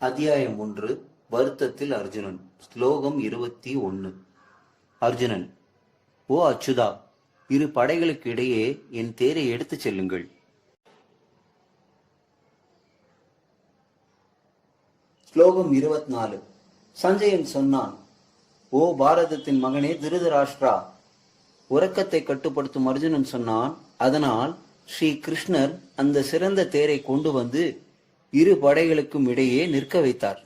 அத்தியாயம் ஒன்று வருத்தத்தில் அர்ஜுனன். ஸ்லோகம் இருபத்தி ஒன்னு அர்ஜுனன் ஓ அச்சுதா இரு படைகளுக்கு இடையே என் தேரை எடுத்துச் செல்லுங்கள். ஸ்லோகம் இருபத்தி நாலு சஞ்சயன் சொன்னான் ஓ பாரதத்தின் மகனே திருதராஷ்டிரா உறக்கத்தை கட்டுப்படுத்தும் அர்ஜுனன் சொன்னான் அதனால் ஸ்ரீ கிருஷ்ணர் அந்த சிறந்த தேரை கொண்டு வந்து இரு படைகளுக்கும் இடையே நிற்க வைத்தார்.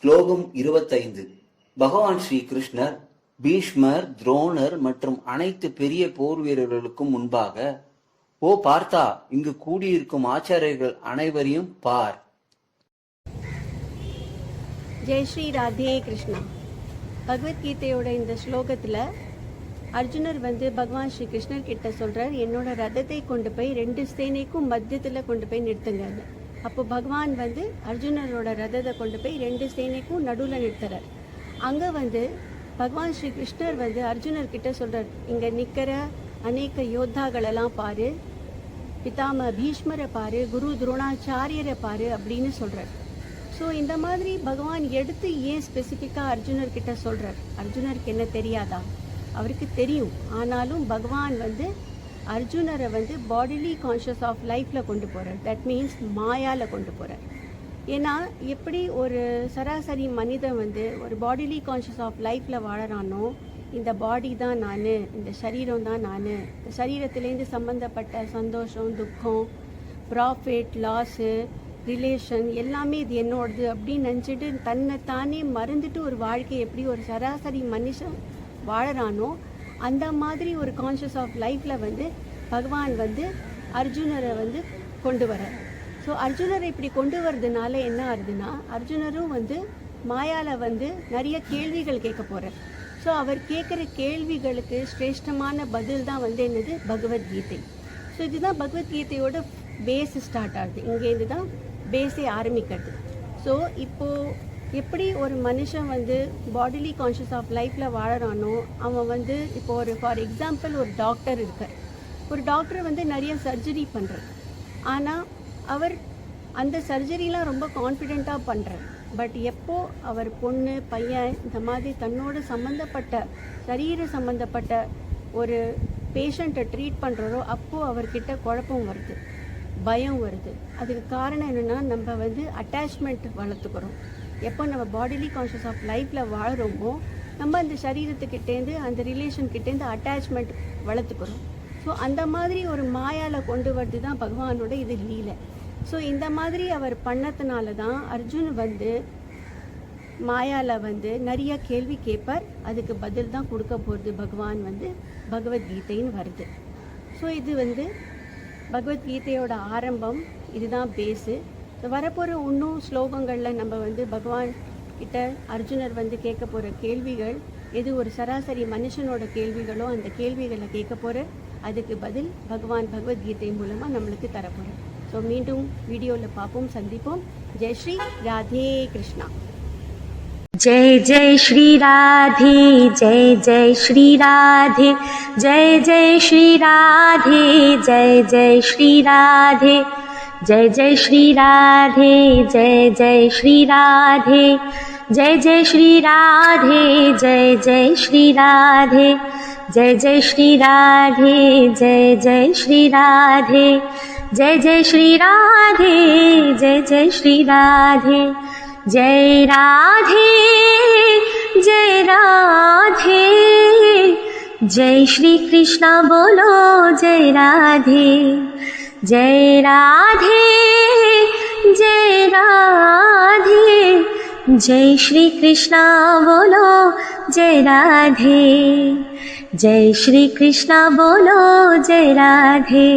ஸ்லோகம் இருபத்தைந்து. பகவான் ஸ்ரீ கிருஷ்ணர் பீஷ்மர் துரோணர் மற்றும் அனைத்து பெரிய போர் வீரர்களுக்கும் முன்பாக ஓ பார்த்தா இங்கு கூடியிருக்கும் ஆச்சாரியர்கள் அனைவரையும் பார். ஜெய் ஸ்ரீ ராதே கிருஷ்ணா. பகவத்கீதையோட இந்த ஸ்லோகத்தில் அர்ஜுனர் வந்து பகவான் ஸ்ரீ கிருஷ்ணர் கிட்ட சொல்றார் என்னோட ரதத்தை கொண்டு போய் ரெண்டு சேனைக்கும் மத்தியத்தில் கொண்டு போய் நிறுத்துங்க. அப்போ பகவான் வந்து அர்ஜுனரோட ரதத்தை கொண்டு போய் ரெண்டு சேனைக்கும் நடுவில் நிறுத்துறார். அங்கே வந்து பகவான் ஸ்ரீ கிருஷ்ணர் வந்து அர்ஜுனர் கிட்ட சொல்கிறார் இங்கே நிற்கிற அநேக யோத்தாக்களெல்லாம் பாரு பிதாம பீஷ்மரை பாரு குரு துரோணாச்சாரியரை பாரு அப்படின்னு சொல்கிறார் ஸோ இந்த மாதிரி பகவான் எடுத்து ஏன் ஸ்பெசிஃபிக்காக அர்ஜுனர் கிட்ட அர்ஜுனருக்கு என்ன தெரியாதா? அவருக்கு தெரியும். ஆனாலும் பகவான் வந்து அர்ஜுனரை வந்து பாடிலி கான்ஷியஸ் ஆஃப் லைஃப்பில் கொண்டு போகிறார் தட் மீன்ஸ் மாயாவில் கொண்டு போகிறார் ஏன்னா எப்படி ஒரு சராசரி மனிதன் வந்து ஒரு பாடிலி கான்ஷியஸ் ஆஃப் லைஃப்பில் வாழறானோ இந்த பாடி தான் நான் இந்த சரீரம் தான் நான் இந்த சரீரத்திலேருந்து சம்மந்தப்பட்ட சந்தோஷம் துக்கம் ப்ராஃபிட் லாஸு ரிலேஷன் எல்லாமே இது என்னோடது அப்படின்னு நினச்சிட்டு தன்னை தானே மறந்துட்டு ஒரு வாழ்க்கை எப்படி ஒரு சராசரி மனுஷன் வாழறானோ அந்த மாதிரி ஒரு கான்ஷியஸ் ஆஃப் லைஃப்பில் வந்து பகவான் வந்து அர்ஜுனரை வந்து கொண்டு வரார் ஸோ அர்ஜுனரை இப்படி கொண்டு வர்றதுனால என்ன ஆகுதுன்னா அர்ஜுனரும் வந்து மாயாவில் வந்து நிறைய கேள்விகள் கேட்க போகிறார் ஸோ அவர் கேட்குற கேள்விகளுக்கு சிரேஷ்டமான பதில் தான் வந்து என்னது? பகவத்கீதை. ஸோ இதுதான் பகவத்கீதையோட பேஸ் ஸ்டார்ட் ஆகுது. இங்கேருந்து தான் பேஸே ஆரம்பிக்கிறது. ஸோ இப்போது எப்படி ஒரு மனுஷன் வந்து பாடிலி கான்ஷியஸ் ஆஃப் லைஃப்பில் வாழறானோ அவன் வந்து இப்போ ஒரு ஃபார் எக்ஸாம்பிள் ஒரு டாக்டர் இருக்கார். ஒரு டாக்டர் வந்து நிறைய சர்ஜரி பண்ணுறார் ஆனால் அவர் அந்த சர்ஜரிலாம் ரொம்ப கான்ஃபிடெண்ட்டாக பண்ணுறார் பட் எப்போ அவர் பொண்ணு பையன் இந்த மாதிரி தன்னோட சம்மந்தப்பட்ட சரீர சம்மந்தப்பட்ட ஒரு பேஷண்ட்டை ட்ரீட் பண்ணுறாரோ அப்போது அவர்கிட்ட குழப்பம் வருது பயம் வருது. அதுக்கு காரணம் என்னென்னா நம்ம வந்து அட்டாச்மெண்ட் வளர்த்துக்கிறோம். எப்போ நம்ம பாடிலி கான்ஷியஸ் ஆஃப் லைஃப்பில் வாழ்கிறோமோ நம்ம அந்த சரீரத்துக்கிட்டேருந்து அந்த ரிலேஷன்கிட்டேருந்து அட்டாச்மெண்ட் வளர்த்துக்கிறோம். ஸோ அந்த மாதிரி ஒரு மாயால கொண்டு வரது தான் பகவானோட இது லீலை. ஸோ இந்த மாதிரி அவர் பண்ணதுனால தான் அர்ஜுன் வந்து மாயால வந்து நிறைய கேள்வி கேட்பார் அதுக்கு பதில் தான் கொடுக்க போகிறது பகவான் வந்து பகவத்கீதைன்னு வருது. ஸோ இது வந்து பகவத்கீதையோட ஆரம்பம். இதுதான் பேஸு வரப்போகிற இன்னும் ஸ்லோகங்களில் நம்ம வந்து பகவான் கிட்ட அர்ஜுனர் வந்து கேட்க போகிற கேள்விகள் எது ஒரு சராசரி மனுஷனோட கேள்விகளோ அந்த கேள்விகளை கேட்க போகிற அதுக்கு பதில் பகவான் பகவத்கீதை மூலமாக நம்மளுக்கு தரப்போகிறோம் ஸோ மீண்டும் வீடியோவில் பார்ப்போம் சந்திப்போம் ஜெய் ஸ்ரீ ராதே கிருஷ்ணா जय जय श्री राधे जय जय श्री राधे जय जय श्री राधे जय जय श्री राधे जय जय श्री राधे जय जय श्री राधे जय जय श्री राधे जय जय श्री राधे जय जय श्री राधे जय जय श्री राधे जय जय श्री राधे जय जय श्री राधे जय राधे जय राधे जय श्री कृष्णा बोलो जय राधे जय राधे जय राधे जय श्री कृष्णा बोलो जय राधे जय श्री कृष्णा बोलो जय राधे